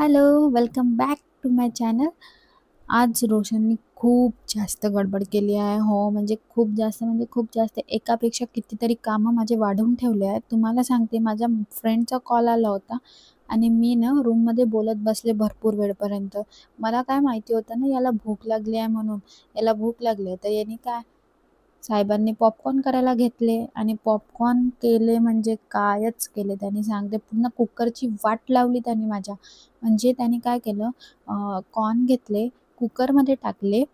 Hello, welcome back to my channel. आज रोशननी खूप जास्त गडबड केली आहे. हो, म्हणजे खूप जास्त म्हणजे खूप जास्त. एकापेक्षा कितीतरी कामं माझे वाढवून ठेवले आहेत. तुम्हाला सांगते माझ्या फ्रेंडचा कॉल आला होता आणि मी ना रूममध्ये बोलत बसले भरपूर वेळपर्यंत. मला काय माहिती होतं ना याला भूक लागली आहे म्हणून. याला भूक लागली आहे तर याने काय साहेबांनी पॉपकॉर्न करायला घेतले आणि पॉपकॉर्न केले म्हणजे कायच केले त्यांनी सांगते. पूर्ण कुकरची वाट लावली त्यांनी माझ्या. म्हणजे त्यांनी काय केलं कॉर्न घेतले, कुकरमध्ये टाकले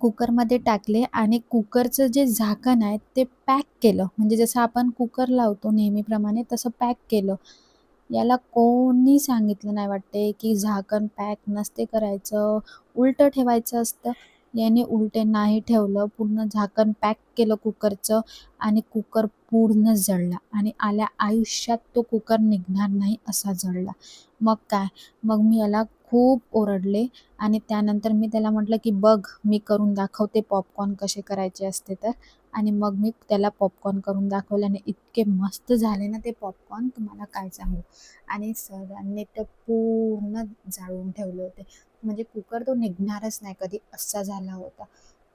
कुकरमध्ये टाकले आणि कुकरचं जे झाकण आहे ते पॅक केलं. म्हणजे जसं आपण कुकर लावतो नेहमीप्रमाणे तसं पॅक केलं. याला कोणी सांगितलं नाही वाटते, की झाकण पॅक नसते करायचं, उलटं ठेवायचं असतं. याने उलटे नाही ठेवलं. पूर्ण झाकण पॅक केलं कुकरचं आणि कुकर पूर्ण जळला आणि आल्या आयुष्यात तो कुकर निघणार नाही असा जळला. मग काय, मग मी याला खूप ओरडले आणि त्यानंतर मी त्याला म्हटलं, की "बघ मी करून दाखवते पॉपकॉर्न कसे करायचे असते तर." आणि मग मी त्याला पॉपकॉर्न करून दाखवले आणि इतके मस्त झाले ना ते पॉपकॉर्न तुम्हाला काय सांगू. आणि सरांनी तर पूर्ण जाळून ठेवले होते. म्हणजे कुकर तो निघणारच नाही कधी असा झाला होता.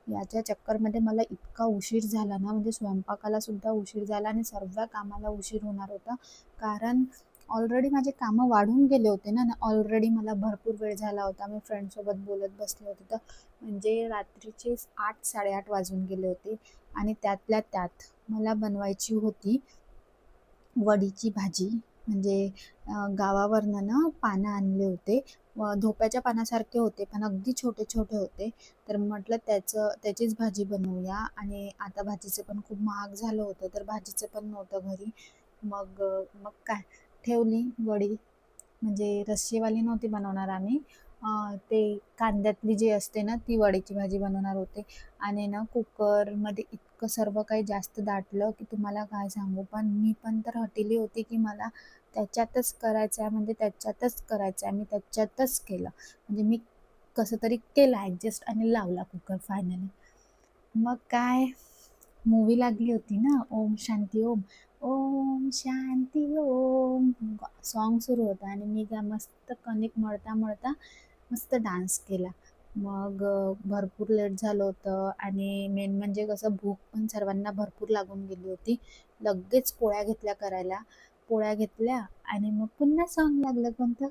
याच्या चक्करमध्ये मला इतका उशीर झाला ना, म्हणजे स्वयंपाकाला सुद्धा उशीर झाला आणि सर्व कामाला उशीर होणार होता. कारण ऑलरेडी माझे कामं वाढून गेले होते ना. ऑलरेडी मला भरपूर वेळ झाला होता. मी फ्रेंडसोबत बोलत बसले होते तर म्हणजे रात्रीचे 8-8:30 वाजून गेले होते आणि त्यातल्या त्यात मला बनवायची होती वडीची भाजी. म्हणजे गावावरनं ना पानं आणले होते. धोप्याच्या पानासारखे होते, पण अगदी छोटे-छोटे होते. तर म्हटलं त्याचं त्याचीच भाजी बनवूया आणि आता भाजीचं पण खूप महाग झालं होतं, तर भाजीचं पण नव्हतं घरी. मग मग काय ठेवली वडी. म्हणजे रस्सीवाली नव्हती बनवणार आम्ही. ते कांद्यातली जी असते ना, ती वडीची भाजी बनवणार होते आणि ना कुकरमध्ये इतकं सर्व काही जास्त दाटलं, की तुम्हाला काय सांगू. पण मी पण तर हटेली होती, की मला त्याच्यातच करायचं आहे म्हणजे त्याच्यातच करायचं आहे. मी त्याच्यातच केलं. म्हणजे मी कसं तरी केलं ॲडजस्ट आणि लावला कुकर फायनली. मग काय मूव्ही लागली होती ना, ओम शांती ओम. ओम शांती ओम सॉन्ग सुरू होतं आणि मी काय मस्त कणिक मळता-मळता मस्त डान्स केला. मग भरपूर लेट झालं होतं आणि मेन म्हणजे कसं भूक पण सर्वांना भरपूर लागून गेली होती. लगेच पोळ्या घेतल्या करायला. पोळ्या घेतल्या आणि मग पुन्हा सॉन्ग लागलं कोणतं?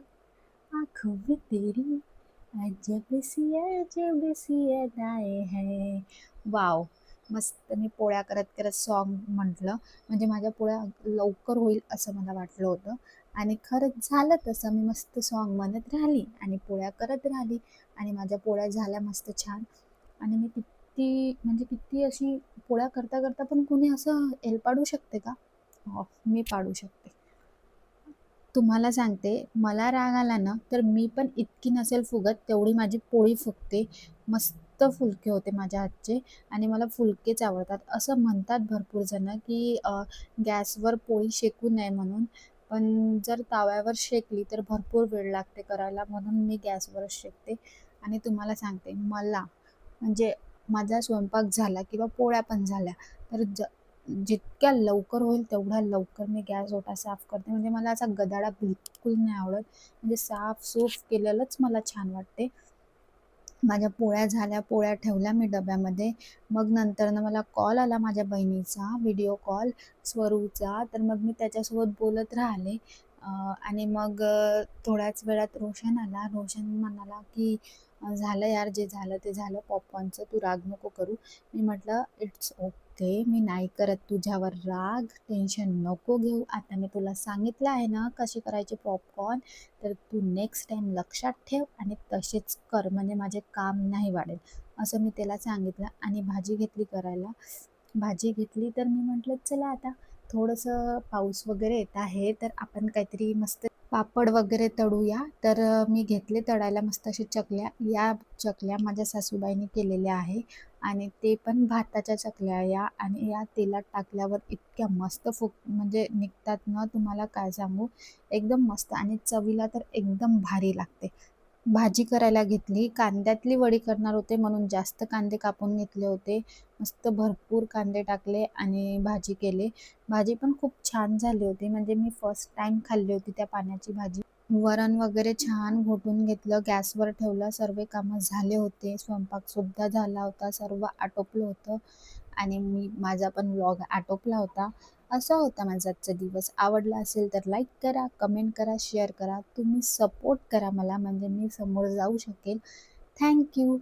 आँखों तेरी अजब सी अजब सी अदाएँ हैं. वाव मस्त मी पोळ्या करत-करत सॉन्ग म्हटलं. म्हणजे माझ्या पोळ्या लवकर होईल असं मला वाटलं होतं आणि खरंच झालं तसं. मी मस्त सॉन्ग म्हणत राहिली आणि पोळ्या करत राहिली आणि माझ्या पोळ्या झाल्या मस्त छान आणि मी किती म्हणजे किती अशी पोळ्या करता-करता पण कोणी असं एल पाडू शकते का? ऑफ मी पाडू शकते. तुम्हाला सांगते, मला राग आला ना, तर मी पण इतकी नसेल फुगत, तेवढी माझी पोळी फुगते. मस्त फुलके होते माझ्या हातचे आणि मला फुलकेच आवडतात. असं म्हणतात भरपूर जण की गॅसवर पोळी शेकू नये म्हणून. पण जर तव्यावर शेकली तर भरपूर वेळ लागते करायला, म्हणून मी गॅसवरच शेकते. आणि तुम्हाला सांगते, मला म्हणजे माझा स्वयंपाक झाला किंवा पोळ्या पण झाल्या, तर ज जितक्या लवकर होईल तेवढ्या लवकर मी गॅस ओटा साफ करते. म्हणजे मला असा गदाडा बिलकुल नाही आवडत. म्हणजे साफ-सूफ केलेलंच मला छान वाटते. माझ्या पोळ्या झाल्या, पोळ्या ठेवल्या मी डब्यामध्ये. मग नंतरनं मला कॉल आला माझ्या बहिणीचा, व्हिडिओ कॉल स्वरूचा. तर मग मी त्याच्यासोबत बोलत राहिले आणि मग थोड्याच वेळात रोशन आला. रोशन म्हणाला, की "झालं यार, जे झालं ते झालं पॉपकॉर्नचं. तू राग नको करू." मी म्हटलं, "इट्स ओके. मी नाही करत तुझ्यावर राग. टेन्शन नको घेऊ. आता मी तुला सांगितलं आहे ना कसे करायचे पॉपकॉर्न, तर तू नेक्स्ट टाईम लक्षात ठेव आणि तसेच कर. म्हणजे माझे काम नाही वाढेल." असं मी त्याला सांगितलं आणि भाजी घेतली करायला. भाजी घेतली तर मी म्हटलं, "चला आता थोडंसं पाऊस वगैरे येत आहे, तर आपण काहीतरी मस्त पापड वगैरे तळूया." तर मी घेतले तळायला मस्त अशा चकल्या. या चकल्या माझ्या सासूबाईने केलेल्या आहे आणि ते पण भाताच्या चकल्या या आणि या तेलात टाकल्यावर इतक्या मस्त फुक म्हणजे निघतात ना, तुम्हाला काय सांगू. एकदम मस्त आणि चवीला तर एकदम भारी लागते. भाजी करायला घेतली. कांद्यातली वडी करणार होते म्हणून जास्त कांदे कापून घेतले होते. मस्त भरपूर कांदे टाकले आणि भाजी केली. भाजी पण खूप छान झाली होती. म्हणजे मी फर्स्ट टाईम खाल्ली होती त्या पाण्याची भाजी. वरण वगैरे छान घोटून घेतलं, गॅसवर ठेवलं, सर्व कामं झाले होते. स्वयंपाकसुद्धा झाला होता, सर्व आटोपलं होतं आणि मी माझा पण व्लॉग आटोपला होता. असा होता माझा आजचा दिवस. आवडला असेल तर लाईक करा, कमेंट करा, शेअर करा. तुम्ही सपोर्ट करा मला म्हणजे मी समोर जाऊ शकेल. थँक्यू